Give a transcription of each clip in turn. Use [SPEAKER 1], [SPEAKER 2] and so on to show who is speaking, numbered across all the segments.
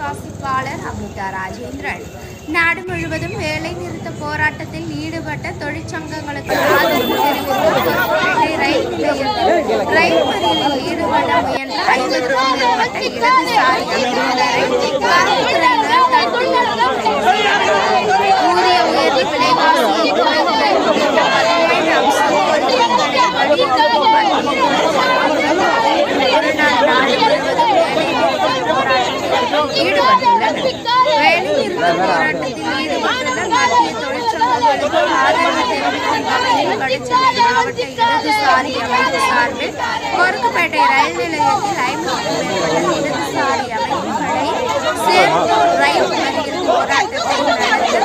[SPEAKER 1] வாசிப்பாளர் அமிதா ராஜேந்திரன். நாடு முழுவதும் வேலை நிறுத்த போராட்டத்தில் ஈடுபட்ட தொழிற்சங்கங்களுக்கு ஆதரவு தெரிவித்து ரயில் நிலையத்தில் ரயில் மறியலில் ஈடுபட முயன்ற ஐம்பதுக்கும் இடதுசாரி தொழிற்சங்கங்களுக்கு வடசென்னை மாவட்ட இடதுசாரி அமைப்பு சார்பில் கொருக்குப்பேட்டை ரயில் நிலையத்தில் ஐம்பதுக்கும் மேற்பட்ட இடதுசாரி அமைப்புகளை சேர்த்து ரயில் மறியல் போராட்டத்தை நடத்த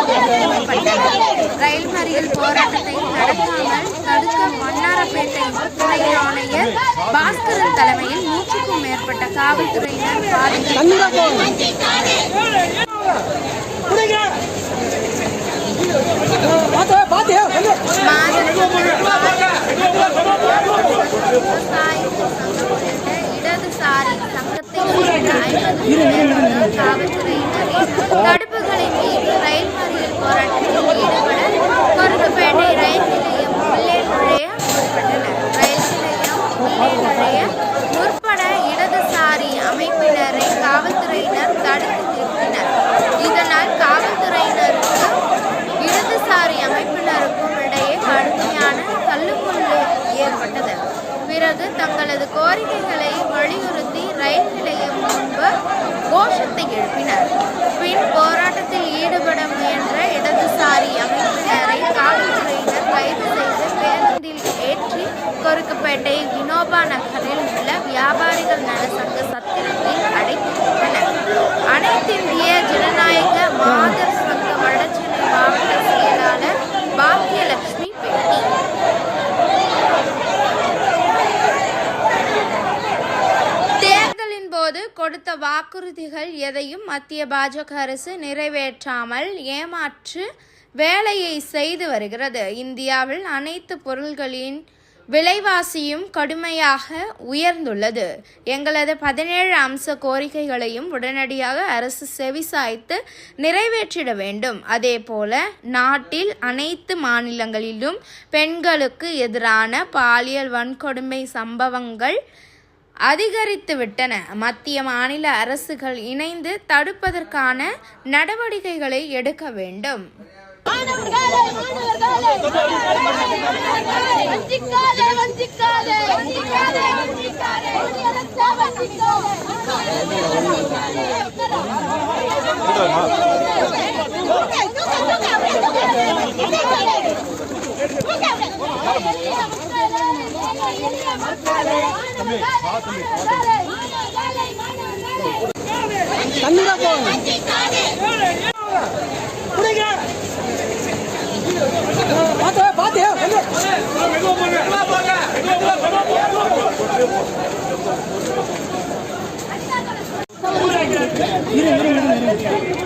[SPEAKER 1] ரயில் மறியல் போராட்டத்தை நடத்தாமல் தடுக்க வண்ணாரப்பேட்டை துணை ஆணையர் பாஸ்கரன் தலைமையில் நூற்றுக்கும் மேற்பட்ட காவல்துறையினர் பாதுகாப்பு இடதுசாரி சங்கத்தை சேர்ந்த ஐம்பது காவல்துறையினரே தடுப்புகளை மீறி ரயில் மறியல் போராட்டத்தில் ஈடுபட கொருக்குப்பேட்டை ரயில் நிலையம் உள்ளே நுழைய முற்பட்டனர் ரயில் நிலையம் உள்ளே நுழைய முற்பட இடதுசாரி அமைப்பினரை காவல்துறையினர் தடுத்து நிறுத்தினர் இதனால் காவல்துறையினருக்கும் இடதுசாரி அமைப்பினருக்கும் இடையே கடுமையான தள்ளுமுள்ளு ஏற்பட்டது பிறகு தங்களது கோரிக்கைகளை வலியுறுத்தி ரயில் நிலையம் முன்பு கோஷத்தை எழுப்பினர். பின் போராட்டத்தில் ஈடுபட முயன்ற இடதுசாரி அமைப்பினரை காவல்துறையினர் கைது செய்து பேருந்தில் ஏற்றி கொருக்குப்பேட்டை வினோபா நகரில் உள்ள வியாபாரிகள் நல வாக்குறுதிகள் எதையும் மத்திய பாஜக அரசு நிறைவேற்றாமல் ஏமாற்று வேலையை செய்து வருகிறது. இந்தியாவில் அனைத்து பொருள்களின் விலைவாசியும் கடுமையாக உயர்ந்துள்ளது. எங்களது பதினேழு அம்ச கோரிக்கைகளையும் உடனடியாக அரசு செவிசாய்த்து நிறைவேற்றிட வேண்டும். அதேபோல நாட்டில் அனைத்து மாநிலங்களிலும் பெண்களுக்கு எதிரான பாலியல் வன்கொடுமை சம்பவங்கள் அதிகரித்துவிட்டன மத்திய மாநில அரசுகள் இணைந்து தடுப்பதற்கான நடவடிக்கைகளை எடுக்க வேண்டும்
[SPEAKER 2] மாணவர்களே மாணவர்களே வஞ்சிக்காதே
[SPEAKER 3] இரு இரு இரு